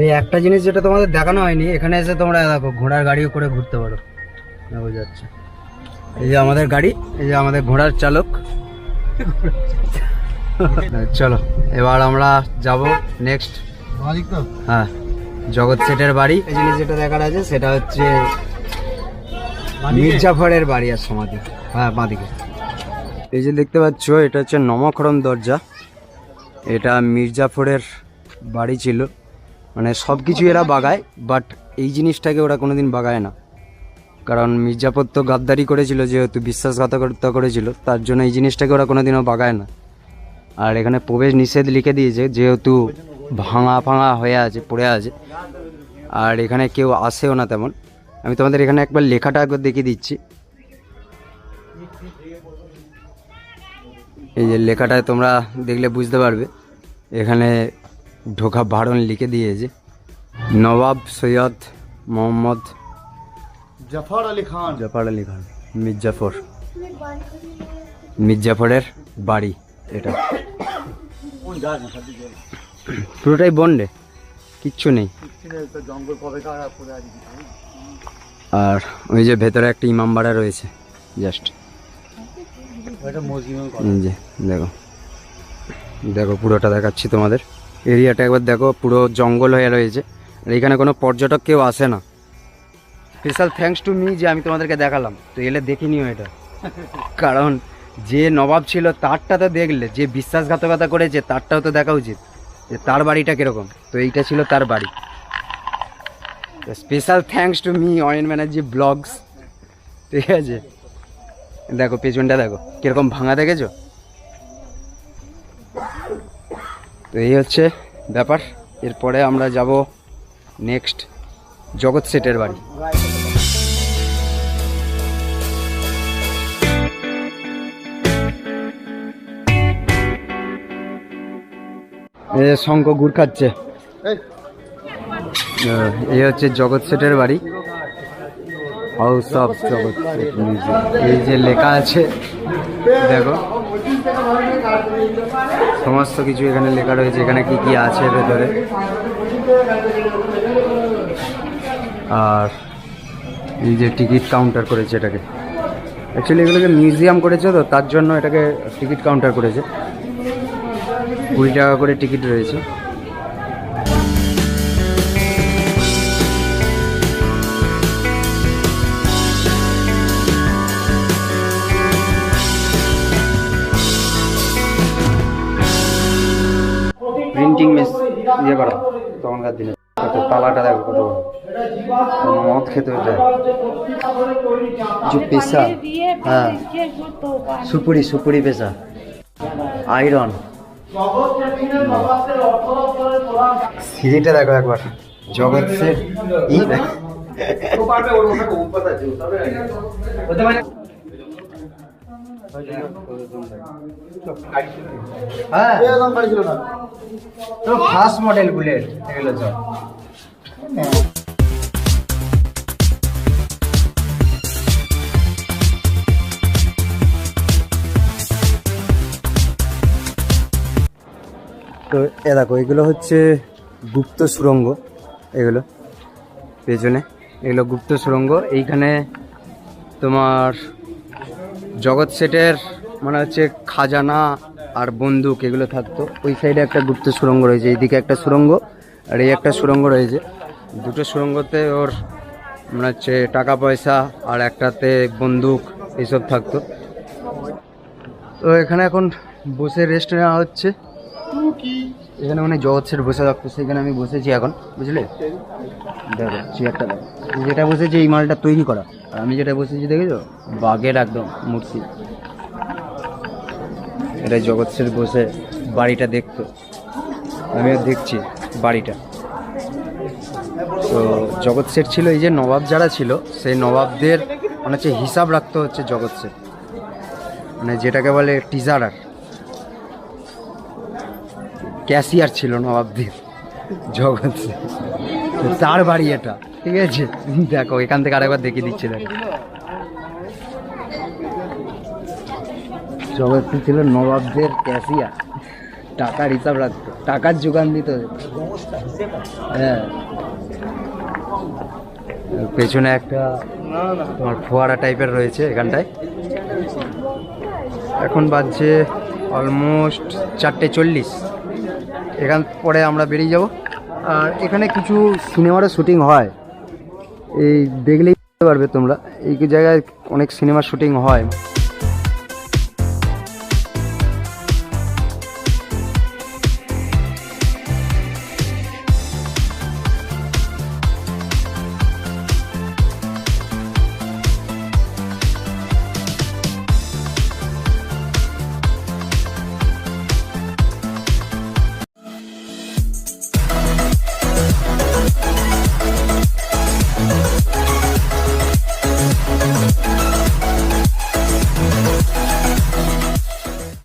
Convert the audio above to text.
এই একটা জিনিস যেটা তোমাদের দেখানো হয়নি এখানে এসে তোমরা দেখো ঘোড়ার গাড়িও করে ঘুরতে পারো। দেখো যাচ্ছে। এই যে আমাদের গাড়ি এই যে আমাদের ঘোড়ার চালক। চলো এবার আমরা যাব নেক্সট হ্যাঁ জগৎ সেটের বাড়ি। এই জিনিস যেটা দেখার আছে সেটা হচ্ছে মির্জাফরের বাড়ি আর সমাধি হ্যাঁ বাঁদিকে। এই যে দেখতে পাচ্ছ এটা হচ্ছে নমকরণ দরজা। এটা মির্জাফরের বাড়ি ছিল। মানে সব কিছু এরা বাগায় বাট এই জিনিসটাকে ওরা কোনোদিন বাগায় না। কারণ মির্জাফর তো গাদ্দারি করেছিল, যেহেতু বিশ্বাসঘাতকতা করেছিল, তার জন্য এই জিনিসটাকে ওরা কোনোদিনও বাগায় না। আর এখানে প্রবেশ নিষেধ লিখে দিয়েছে, যেহেতু ভাঙা ভাঙা হয়ে আছে, পড়ে আছে। আর এখানে কেউ আসেও না তেমন। আমি তোমাদের এখানে একবার লেখাটা একবার দেখিয়ে দিচ্ছি। এই যে লেখাটায় তোমরা দেখলে বুঝতে পারবে। এখানে ঢোকা বারণ লিখে দিয়েছে। নবাব সৈয়দ মোহাম্মদ জাফর আলী খান। জাফর আলী খান মির্জাফর। মির্জাফরের বাড়ি এটা। পুরোটাই বন্ডে কিচ্ছু নেই। আর ওই যে ভেতরে একটা ইমামবাড়া রয়েছে জাস্ট। দেখো। দেখো পুরোটা দেখাচ্ছি তোমাদের। এরিয়াটা একবার দেখো, পুরো জঙ্গল হয়ে রয়েছে। আর এখানে কোনো পর্যটক কেউ আসে না। স্পেশাল থ্যাঙ্কস টু মি যে আমি তোমাদেরকে দেখালাম। তো এলে দেখে নিও এটা। কারণ যে নবাব ছিল, তারটা তো দেখলে, যে বিশ্বাসঘাতকতা করেছে, তারটাও তো দেখা উচিত। যে তার বাড়িটা কীরকম? তো এইটা ছিল তার বাড়ি। Special thanks to me Ayan Banerjee blogs. ঠিক আছে? দেখো, পেছনটা দেখো, কীরকম ভাঙা দেখেছ? তো এই হচ্ছে ব্যাপার। এরপরে আমরা যাব নেক্সট জগৎ সেটের বাড়ি। এ শঙ্খ গুড় খাচ্ছে। এই। হচ্ছে জগৎ সেটের বাড়ি। House of Jagat Seth music এই যে লেখা আছে দেখো। সমস্ত কিছু এখানে লেখা রয়েছে, এখানে কি কি আছে ভেতরে? আর এই যে টিকিট কাউন্টার করেছে এটাকে। অ্যাকচুয়ালি এগুলোকে মিউজিয়াম করেছে তো, তার জন্য এটাকে টিকিট কাউন্টার করেছে। কুড়ি টাকা করে টিকিট রয়েছে। ইয়ে করা। তখনকার দিনে। তালাটা দেখো কত মদ খেতে হতো যে পেশা। হ্যাঁ। সুপুরি সুপুরি পেশা। আয়রন। সিঁড়িটা দেখো একবার। জগৎ সেট ই দেখো। হ্যাঁ। এরকম বাড়ি ছিল না। তো ফার্স্ট মডেল বুলেট এগুলো সব তো এ দেখো এগুলো হচ্ছে গুপ্ত সুরঙ্গ এগুলো পেছনে। এগুলো গুপ্ত সুরঙ্গ এইখানে তোমার জগৎ সেটের মানে হচ্ছে খাজানা আর বন্দুক এগুলো থাকতো। ওই সাইডে একটা গুপ্ত সুরঙ্গ রয়েছে, এইদিকে একটা সুরঙ্গ আর এই একটা সুরঙ্গ রয়েছে। দুটো সুরঙ্গতে ওর মানে হচ্ছে টাকা পয়সা আর একটাতে বন্দুক এইসব থাকতো। তো এখানে এখন বসে রেস্ট নেওয়া হচ্ছে। এখানে মানে জগৎ সেট বসে থাকতো, সেখানে আমি বসেছি এখন, বুঝলে? দেখো চেয়ারটা দেখো। যেটা বসেছি, এই মালটা তৈরি করা। আর আমি যেটা বসেছি, দেখেছ? বাঘের একদম মূর্তি। এটা জগৎ সেট বসে বাড়িটা দেখতো। আমিও দেখছি বাড়িটা। তো জগৎ সেট ছিল, এই যে নবাব যারা ছিল, সেই নবাবদের মানে হচ্ছে হিসাব রাখতে হচ্ছে জগৎ সেট মানে যেটাকে বলে টিজার টিজারার ক্যাশিয়ার ছিল নবাবদের জগৎ তার বাড়ি এটা, ঠিক আছে? দেখো, এখান থেকে আরেকবার দেখিয়ে দিচ্ছি, দেখো। জগৎ ছিল নবাবদের ক্যাশিয়ার। টাকার হিসাব রাখতো, টাকার যোগান দিত। হ্যাঁ। পেছনে একটা তোমার ফোয়ারা টাইপের রয়েছে এখানটায়। এখন বাজছে অলমোস্ট চারটে চল্লিশ। এখান পরে আমরা বেরিয়ে যাব। আর এখানে কিছু সিনেমারও শুটিং হয়। এই দেখলেই পারবে তোমরা। এই জায়গায় অনেক সিনেমার শুটিং হয়।